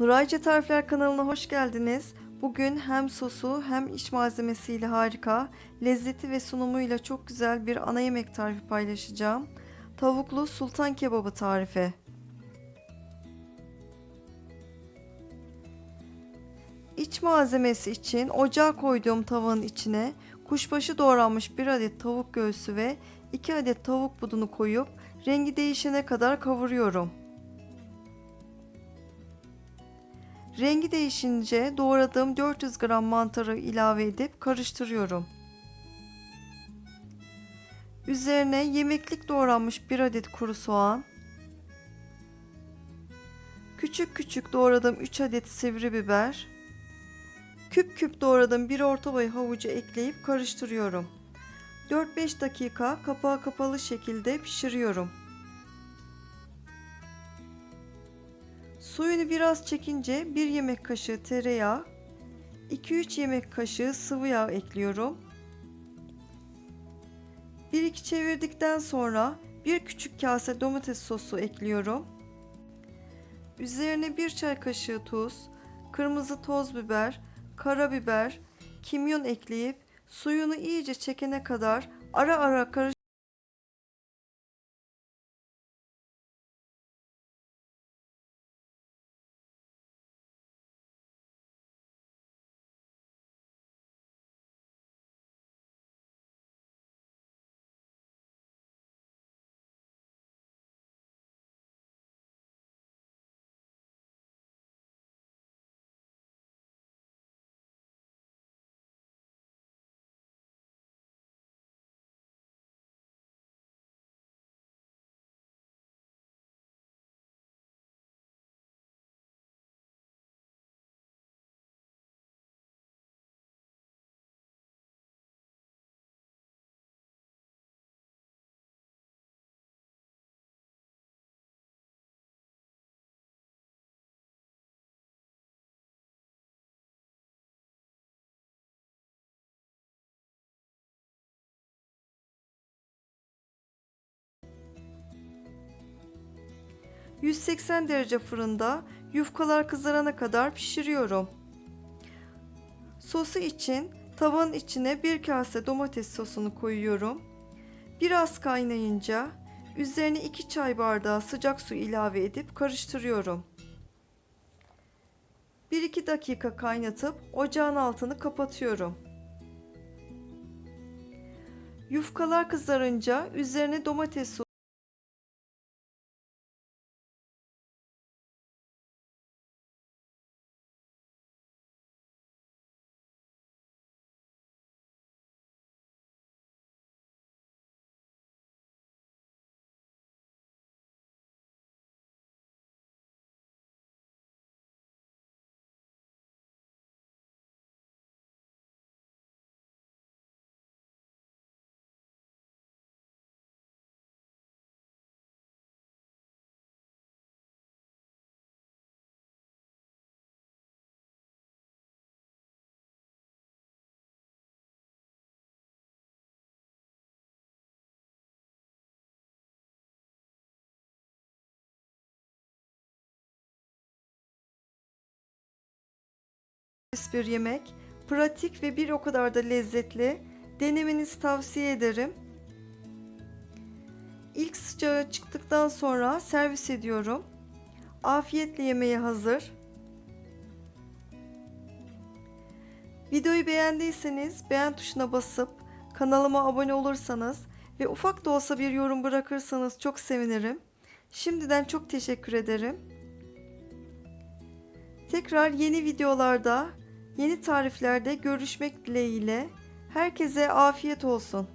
Nurayca Tarifler kanalına hoş geldiniz. Bugün hem sosu hem iç malzemesiyle harika, lezzeti ve sunumuyla çok güzel bir ana yemek tarifi paylaşacağım. Tavuklu sultan kebabı tarifi. İç malzemesi için ocağa koyduğum tavanın içine kuşbaşı doğranmış 1 adet tavuk göğsü ve 2 adet tavuk budunu koyup rengi değişene kadar kavuruyorum. Rengi değişince doğradığım 400 gram mantarı ilave edip karıştırıyorum. Üzerine yemeklik doğranmış 1 adet kuru soğan, küçük küçük doğradığım 3 adet sivri biber, küp küp doğradığım bir orta boy havucu ekleyip karıştırıyorum. 4-5 dakika kapağı kapalı şekilde pişiriyorum. Suyunu biraz çekince 1 yemek kaşığı tereyağı, 2-3 yemek kaşığı sıvı yağ ekliyorum. 1-2 çevirdikten sonra bir küçük kase domates sosu ekliyorum. Üzerine 1 çay kaşığı tuz, kırmızı toz biber, karabiber, kimyon ekleyip suyunu iyice çekene kadar ara ara karış ...180 derece fırında yufkalar kızarana kadar pişiriyorum. Sosu için tavanın içine bir kase domates sosunu koyuyorum. Biraz kaynayınca üzerine 2 çay bardağı sıcak su ilave edip karıştırıyorum. 1-2 dakika kaynatıp ocağın altını kapatıyorum. Yufkalar kızarınca üzerine domates sosu bir yemek. Pratik ve bir o kadar da lezzetli. Denemenizi tavsiye ederim. İlk sıcağı çıktıktan sonra servis ediyorum. Afiyetle yemeğe hazır. Videoyu beğendiyseniz beğen tuşuna basıp kanalıma abone olursanız ve ufak da olsa bir yorum bırakırsanız çok sevinirim. Şimdiden çok teşekkür ederim. Tekrar yeni videolarda, yeni tariflerde görüşmek dileğiyle herkese afiyet olsun.